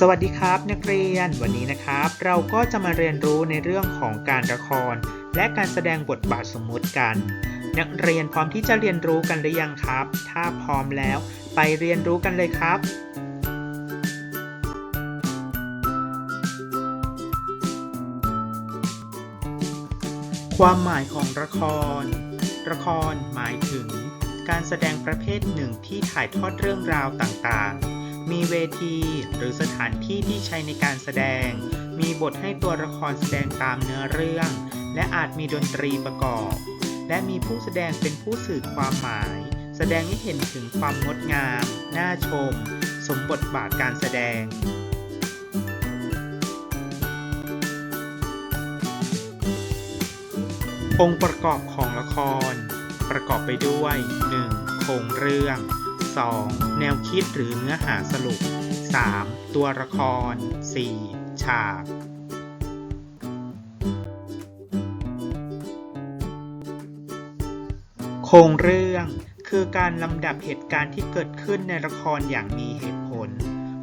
สวัสดีครับนักเรียนวันนี้นะครับ เราก็จะมาเรียนรู้ในเรื่องของการละคร และการแสดงบทบาทสมมุติกัน นักเรียนพร้อมที่จะเรียนรู้กันหรือยังครับ ถ้าพร้อมแล้ว ไปเรียนรู้กันเลยครับ ความหมายของละคร ละครหมายถึง การแสดงประเภทหนึ่งที่ถ่ายทอดเรื่องราวต่างๆ มีเวทีหรือสถานที่ที่ใช้ในการแสดง มีบทให้ตัวละครแสดงตามเนื้อเรื่อง และอาจมีดนตรีประกอบ และมีผู้แสดงเป็นผู้สื่อความหมาย แสดงให้เห็นถึงความงดงาม น่าชม สมบทบาทการแสดงองค์ประกอบของละคร ประกอบไปด้วย 1. โครงเรื่อง 2. แนวคิดหรือเนื้อหาสรุป 3. ตัวละคร 4. ฉาก โครงเรื่องคือการลำดับเหตุการณ์ที่เกิดขึ้นในละครอย่างมีเหตุผล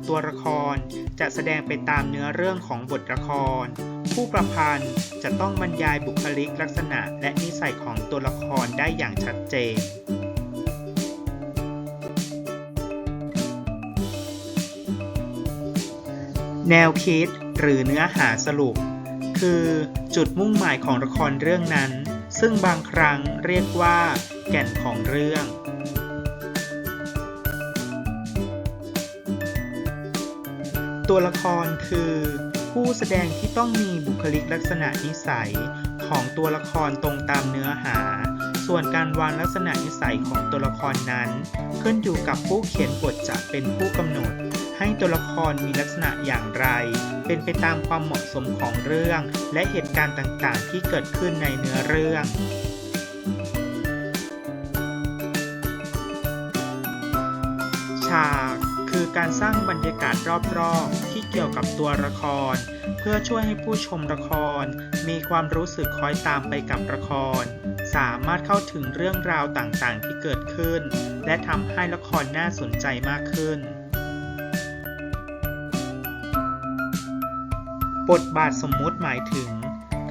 ตัวละครจะแสดงไปตามเนื้อเรื่องของบทละคร ผู้ประพันธ์จะต้องบรรยายบุคลิกลักษณะและนิสัยของตัวละครได้อย่างชัดเจน แนวคิดหรือเนื้อหาสรุป คือจุดมุ่งหมายของละครเรื่องนั้น ซึ่งบางครั้งเรียกว่า แก่นของเรื่อง ตัวละครคือ ผู้แสดงที่ต้องมีบุคลิกลักษณะนิสัยของตัวละครตรงตามเนื้อหา ส่วนการวางลักษณะนิสัยของตัวละครนั้น ขึ้นอยู่กับผู้เขียนบทจะเป็นผู้กำหนด ให้ตัวละครมีลักษณะอย่างไร เป็นไปตามความเหมาะสมของเรื่อง และเหตุการณ์ต่างๆ ที่เกิดขึ้นในเนื้อเรื่องฉากคือการสร้างบรรยากาศรอบๆ ที่เกี่ยวกับตัวละคร เพื่อช่วยให้ผู้ชมละคร มีความรู้สึกคอยตามไปกับละคร สามารถเข้าถึงเรื่องราวต่างๆ ที่เกิดขึ้น และทำให้ละครน่าสนใจมากขึ้น บทบาทสมมุติหมายถึง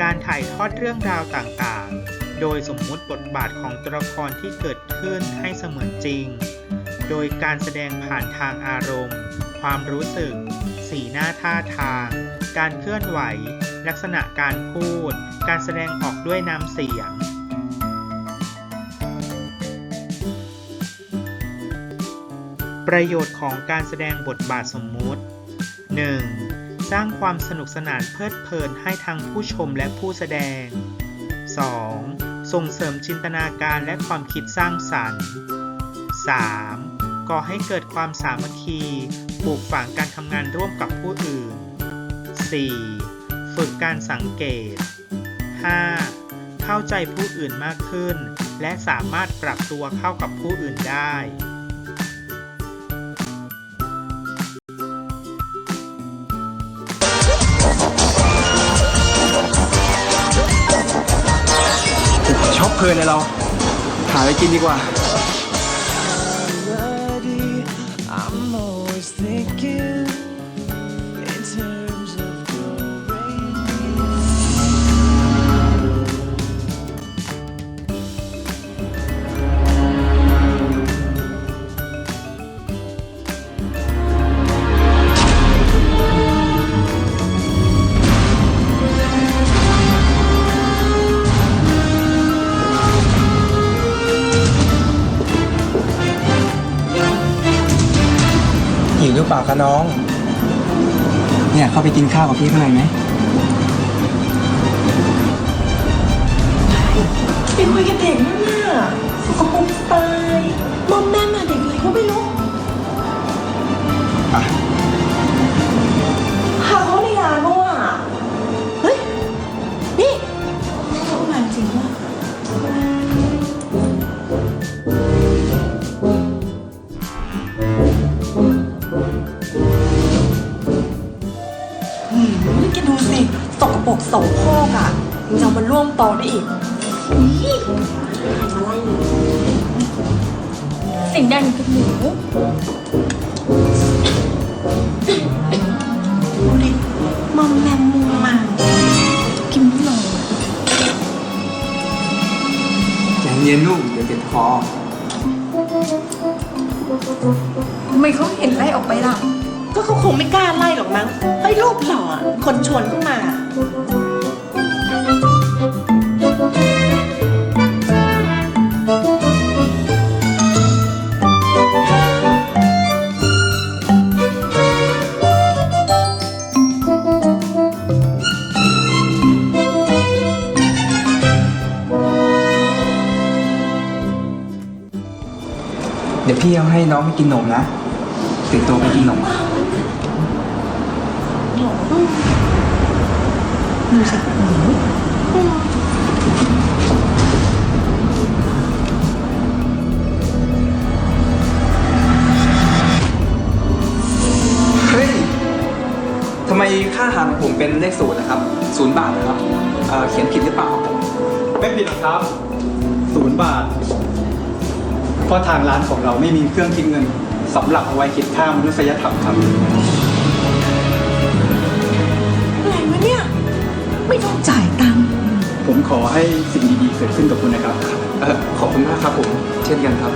การถ่ายทอดเรื่องราวต่างๆ โดยสมมุติบทบาทของตัวละครที่เกิดขึ้นให้เสมือนจริง โดยการแสดงผ่านทางอารมณ์ ความรู้สึก สีหน้าท่าทาง การเคลื่อนไหว ลักษณะการพูด การแสดงออกด้วยน้ำเสียงประโยชน์ของการแสดงบทบาทสมมุติ 1. สร้างความสนุกสนานเพลิดเพลินให้ทั้งผู้ชมและผู้แสดง 2. ส่งเสริมจินตนาการและความคิดสร้างสรรค์ 3. ก่อให้เกิดความสามัคคีปลูกฝังการทำงานร่วมกับผู้อื่น 4. ฝึกการสังเกต 5. เข้าใจผู้อื่นมากขึ้น และสามารถปรับตัวเข้ากับผู้อื่นได้ เพลินเลยเราหาอะไรกินดีกว่า หิวหรือเปล่าคะน้อง เนี่ยเข้าไปกินข้าวกับพี่ข้างในไหมเป็นคุยกับเด็กนั่นน่ะสกปรกสไตล์มอมแม่มาเด็กอะไรก็ไม่รู้อะหาเขาในร้านเขาอะเฮ้ย นี่เขามาจริงว่ะ สิสกปรกโสโครกอะจะเอามาร่วมโตได้อีกอุ๊ยอะไรเนี่ยสิ่งแดงกับหนูดูดิมอมแมมมุมมากินไม่ลงอะใจเย็นลูกเดี๋ยวเจ็บคอทำไมเขาเห็นไล่ออกไปล่ะ ก็เขาคงไม่กล้าไล่หรอกมั้งไอ้รูปหล่ออะคนชวนเข้ามา เดี๋ยวพี่เอาให้น้องไปกินนมนะติดตัวไปกินนม ดูสิเฮ้ยทำไมค่าอาหารของผมเป็นเลขศูนย์นะครับศูนย์บาทนะครับเอ่อเขียนผิดหรือเปล่าไม่ผิดหรอกครับศูนย์บาท เพราะทางร้านของเราไม่มีเครื่องคิดเงินสำหรับเอาไว้คิดค่ามนุษยธรรมครับ ให้สิ่งดีๆเกิดขึ้นกับคุณนะครับ ขอบคุณมากครับผม เช่นกันครับ